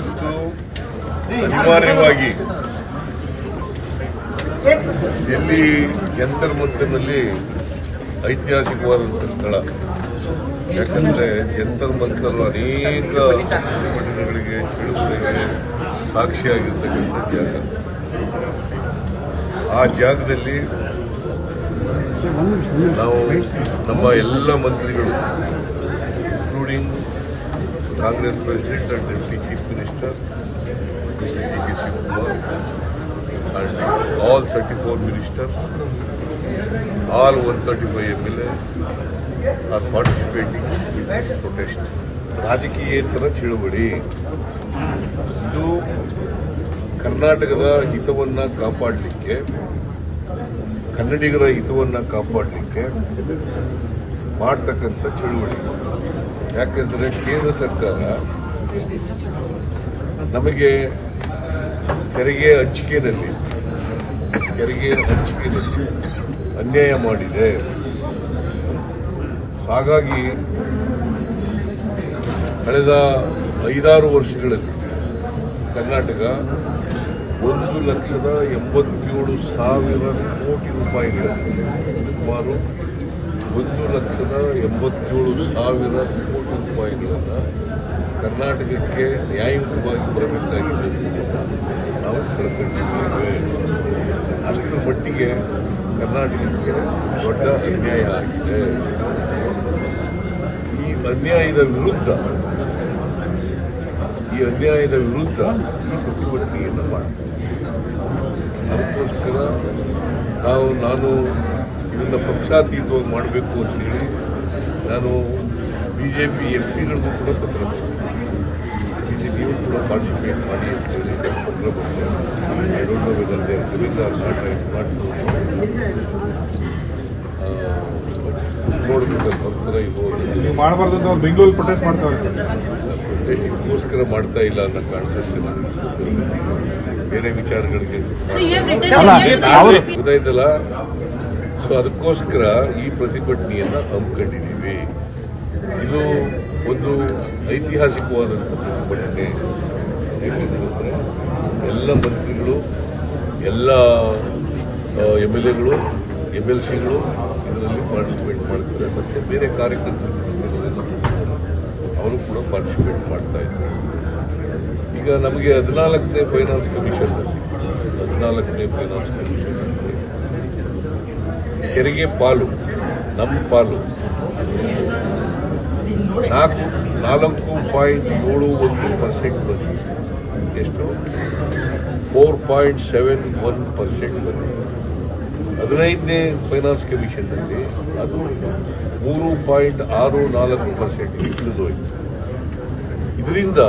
ಇವತ್ತು ಅನಿವಾರ್ಯವಾಗಿ ಎಲ್ಲಿ ಜಂತರ್ ಮಂತ್ರದಲ್ಲಿ ಐತಿಹಾಸಿಕವಾದಂಥ ಸ್ಥಳ. ಯಾಕಂದ್ರೆ ಜಂತರ್ ಮಂತರ್ ಅನೇಕ ಘಟನೆಗಳಿಗೆ ಚಳುವಳಿಗೆ ಸಾಕ್ಷಿಯಾಗಿರ್ತಕ್ಕಂಥ ಜಾಗ. ಆ ಜಾಗದಲ್ಲಿ ನಾವು ನಮ್ಮ ಎಲ್ಲ ಮಂತ್ರಿಗಳು including deputy chief minister all K Shivakumar and all 34 ministers, all 135 MLA are participating in this protest. ರಾಜಕೀಯೇತರ ಚಳುವಳಿ ಇದು ಕರ್ನಾಟಕದ ಹಿತವನ್ನ ಕಾಪಾಡಲಿಕ್ಕೆ ಕನ್ನಡಿಗರ ಹಿತವನ್ನ ಕಾಪಾಡಲಿಕ್ಕೆ ಮಾಡ್ತಕ್ಕಂಥ ಚಳುವಳಿ ಯಾಕಂದ್ರೆ ಕೇಂದ್ರ ಸರ್ಕಾರ ನಮಗೆ ತೆರಿಗೆ ಹಂಚಿಕೆಯಲ್ಲಿ ತೆರಿಗೆ ಹಂಚಿಕೆಯಲ್ಲಿ ಅನ್ಯಾಯ ಮಾಡಿದೆ. ಹಾಗಾಗಿ ಕಳೆದ ಐದಾರು ವರ್ಷಗಳಲ್ಲಿ ಕರ್ನಾಟಕ ಒಂದು ಲಕ್ಷದ ಎಂಬತ್ತೇಳು ಸಾವಿರ ಕೋಟಿ ರೂಪಾಯಿಗಳಲ್ಲಿ ಸುಮಾರು ಒಂದು ಲಕ್ಷದ ಎಂಬತ್ತೇಳು ಸಾವಿರ ಕೋಟಿ ರೂಪಾಯಿಗಳನ್ನು ಕರ್ನಾಟಕಕ್ಕೆ ನ್ಯಾಯಯುತವಾಗಿ ಬರಬೇಕಾಗಿದೆ ನಾವು ಕಳ್ಕೊಂಡಿದ್ದೇವೆ ಅಷ್ಟರ ಮಟ್ಟಿಗೆ ಕರ್ನಾಟಕಕ್ಕೆ ದೊಡ್ಡ ಅನ್ಯಾಯ ಆಗಿದೆ. ಈ ಅನ್ಯಾಯದ ವಿರುದ್ಧ, ಈ ಅನ್ಯಾಯದ ವಿರುದ್ಧ ಈ ಪ್ರತಿಭಟನೆಯನ್ನು ಮಾಡ್ತಾರೆ ಅದಕ್ಕೋಸ್ಕರ ನಾವು, ನಾನು ಇದನ್ನು ಪಕ್ಷಾತೀತವಾಗಿ ಮಾಡಬೇಕು ಅಂತೇಳಿ ನಾನು ಬಿಜೆಪಿ ಎಂ ಪಿಗಳಿಗೂ ಕೂಡ ಪತ್ರ. ಇಲ್ಲಿ ನೀವು ಕೂಡ ಪಾರ್ಟಿಸಿಪೇಟ್ ಮಾಡಿ ಅಂತೇಳಿ ಪತ್ರ ಬರೆದೆ I don't know whether they Govinda ನೋಡ್ಬೇಕು ನೀವು ಮಾಡಬಾರ್ದು ಅಂತ ಅವ್ರು ಬೆಂಗಳೂರಲ್ಲಿ ಪ್ರೊಟೆಸ್ಟ್ ಮಾಡ್ತಾರೆ. ಪ್ರೊಟೆಸ್ಟಿಗೋಸ್ಕರ ಮಾಡ್ತಾ ಇಲ್ಲ ಅನ್ನೋ ಕಾಣಿಸುತ್ತೆ ನನಗೆ. ಬೇರೆ ವಿಚಾರಗಳಿಗೆ So ಸೊ ಅದಕ್ಕೋಸ್ಕರ ಈ ಪ್ರತಿಭಟನೆಯನ್ನು ಹಮ್ಮಿಕೊಂಡಿದ್ದೀವಿ ಇದು ಒಂದು ಐತಿಹಾಸಿಕವಾದಂಥ ಪ್ರತಿಭಟನೆ ಎಲ್ಲ ಮಂತ್ರಿಗಳು, ಎಲ್ಲ ಎಂ ಎಲ್ ಎಗಳು, ಎಂ ಎಲ್ ಸಿಗಳು ಇದರಲ್ಲಿ ಪಾರ್ಟಿಸಿಪೇಟ್ ಮಾಡ್ತಾರೆ. ಮತ್ತು ಬೇರೆ ಕಾರ್ಯಕರ್ತರು ಅವರು ಕೂಡ ಪಾರ್ಟಿಸಿಪೇಟ್ ಮಾಡ್ತಾ ಇದ್ದಾರೆ. ಈಗ ನಮಗೆ ಹದಿನಾಲ್ಕನೇ ಫೈನಾನ್ಸ್ ಕಮಿಷನ್ ಹದಿನಾಲ್ಕನೇ ಫೈನಾನ್ಸ್ ಕಮಿಷನ್ ತೆರಿಗೆ ಪಾಲು ನಮ್ಮ ಪಾಲು. ನಾಲ್ಕು ನಾಲ್ಕು ಪಾಯಿಂಟ್ ಏಳು ಒಂದು ಪರ್ಸೆಂಟ್ ಬಂದಿದೆ. ಎಷ್ಟು? Four point seven one percent ಬಂದಿದೆ. ಹದಿನೈದನೇ ಫೈನಾನ್ಸ್ ಕಮಿಷನ್ನಲ್ಲಿ ಅದು ಮೂರು ಪಾಯಿಂಟ್ ಆರು ನಾಲ್ಕು ಪರ್ಸೆಂಟ್ ಇಳಿದೋಯ್ತು. ಇದರಿಂದ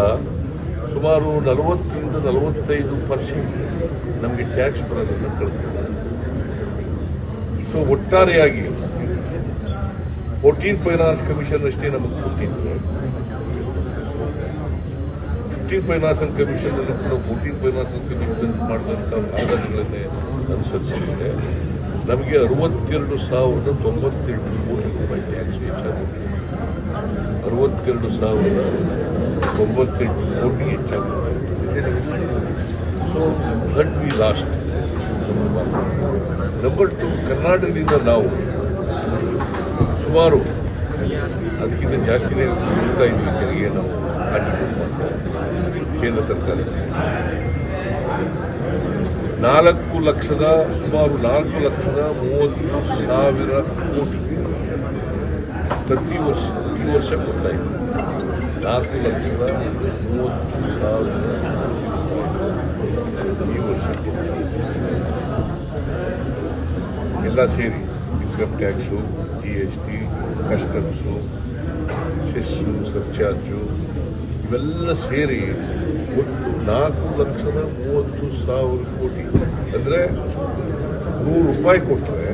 ಸುಮಾರು ನಲವತ್ತರಿಂದ ನಲವತ್ತೈದು ಪರ್ಸೆಂಟ್ ನಮಗೆ ಟ್ಯಾಕ್ಸ್ ಬರೋದನ್ನು ಕಳೆದಿದೆ. ಸೊ ಒಟ್ಟಾರೆಯಾಗಿ ಫೋರ್ಟೀನ್ ಫೈನಾನ್ಸ್ ಕಮಿಷನ್ ಅಷ್ಟೇ ನಮಗೆ ಕೊಟ್ಟಿದ್ದು ಫಿಫ್ಟೀನ್ ಫೈನಾನ್ಸ್ ಕಮಿಷನ್ ಅನ್ನು ಕೂಡ ಫೋರ್ಟೀನ್ ಫೈನಾನ್ಸ್ ಕಮಿಷನ್ ಮಾಡಿದಂಥ ಆದಾಯಗಳನ್ನೇ ಅನುಸರಿಸಿದ್ರೆ ನಮಗೆ ಅರವತ್ತೆರಡು ಸಾವಿರದ ತೊಂಬತ್ತೆರಡು ಕೋಟಿ ರೂಪಾಯಿ ಟ್ಯಾಕ್ಸ್ ಹೆಚ್ಚಾಗುತ್ತೆ ಅರವತ್ತೆರಡು ಸಾವಿರದ ತೊಂಬತ್ತೆಂಟು ಕೋಟಿ ಹೆಚ್ಚಾಗುತ್ತೆ so that we lost number two ಕರ್ನಾಟಕದಿಂದ ನಾವು ಸುಮಾರು ಅದಕ್ಕಿಂತ ಜಾಸ್ತಿನೇ ಕೊಡ್ತಾ ಇದ್ವಿ ತೆರಿಗೆ ನಾವು ಕಾಂಟ್ರಿಬ್ಯೂಟ್ ಮಾಡ್ತಾ ಕೇಂದ್ರ ಸರ್ಕಾರ ನಾಲ್ಕು ಲಕ್ಷದ ಸುಮಾರು ನಾಲ್ಕು ಲಕ್ಷದ ಮೂವತ್ತು ಸಾವಿರ ಕೋಟಿ ಪ್ರತಿ ವರ್ಷ, ಈ ವರ್ಷ ಕೊಡ್ತಾ ಇದ್ದೀವಿ ನಾಲ್ಕು ಲಕ್ಷದ ಮೂವತ್ತು ಸಾವಿರ ಈ ವರ್ಷ ಕೊಡ್ತಾ. ಎಲ್ಲ ಸೇರಿ income tax G S T customs cess surcharge, ಇವೆಲ್ಲ ಸೇರಿ ಒಟ್ಟು ನಾಲ್ಕು ಲಕ್ಷದ ಮೂವತ್ತು ಸಾವಿರ ಕೋಟಿ. ಅಂದರೆ ನೂರು ರೂಪಾಯಿ ಕೊಟ್ಟರೆ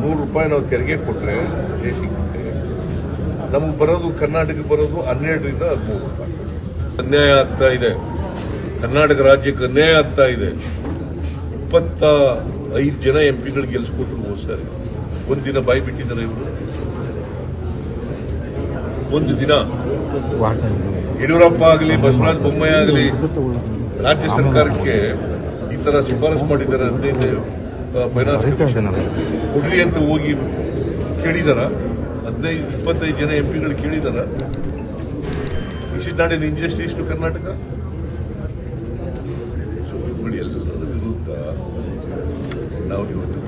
ನೂರು ರೂಪಾಯಿ ನಾವು ತೆರಿಗೆ ಕೊಟ್ಟರೆ ದೇಶಕ್ಕೆ ನಮಗೆ ಬರೋದು ಕರ್ನಾಟಕಕ್ಕೆ ಬರೋದು ಹನ್ನೆರಡರಿಂದ ಹದಿಮೂರು ರೂಪಾಯಿ. ಅನ್ಯಾಯ ಆಗ್ತಾ ಇದೆ. ಕರ್ನಾಟಕ ರಾಜ್ಯಕ್ಕೆ ಅನ್ಯಾಯ ಆಗ್ತಾ ಇದೆ. ಇಪ್ಪತ್ತ ಐದು ಜನ ಎಂ ಪಿಗಳು ಗೆಲ್ಸ್ಕೊಟ್ರು ಹೋದ್ ಸಾರಿ. ಒಂದಿನ ಬಾಯಿ ಬಿಟ್ಟಿದ್ದಾರೆ ಇವರು. ಒಂದು ದಿನ. ಯಡಿಯೂರಪ್ಪ ಆಗಲಿ, ಬಸವರಾಜ ಬೊಮ್ಮಾಯಿ ಆಗಲಿ, ರಾಜ್ಯ ಸರ್ಕಾರಕ್ಕೆ ಈ ತರ ಶಿಫಾರಸು ಮಾಡಿದ್ದಾರೆ ಹದಿನೈದು ಫೈನಾನ್ಸ್ ಕಮಿಷನ್ ಕೊಡ್ರಿ ಅಂತ ಹೋಗಿ ಕೇಳಿದಾರ. ಹದಿನೈದು, ಇಪ್ಪತ್ತೈದು ಜನ ಎಂ ಪಿಗಳು ಕೇಳಿದಾರ. Is it not Karnataka? da União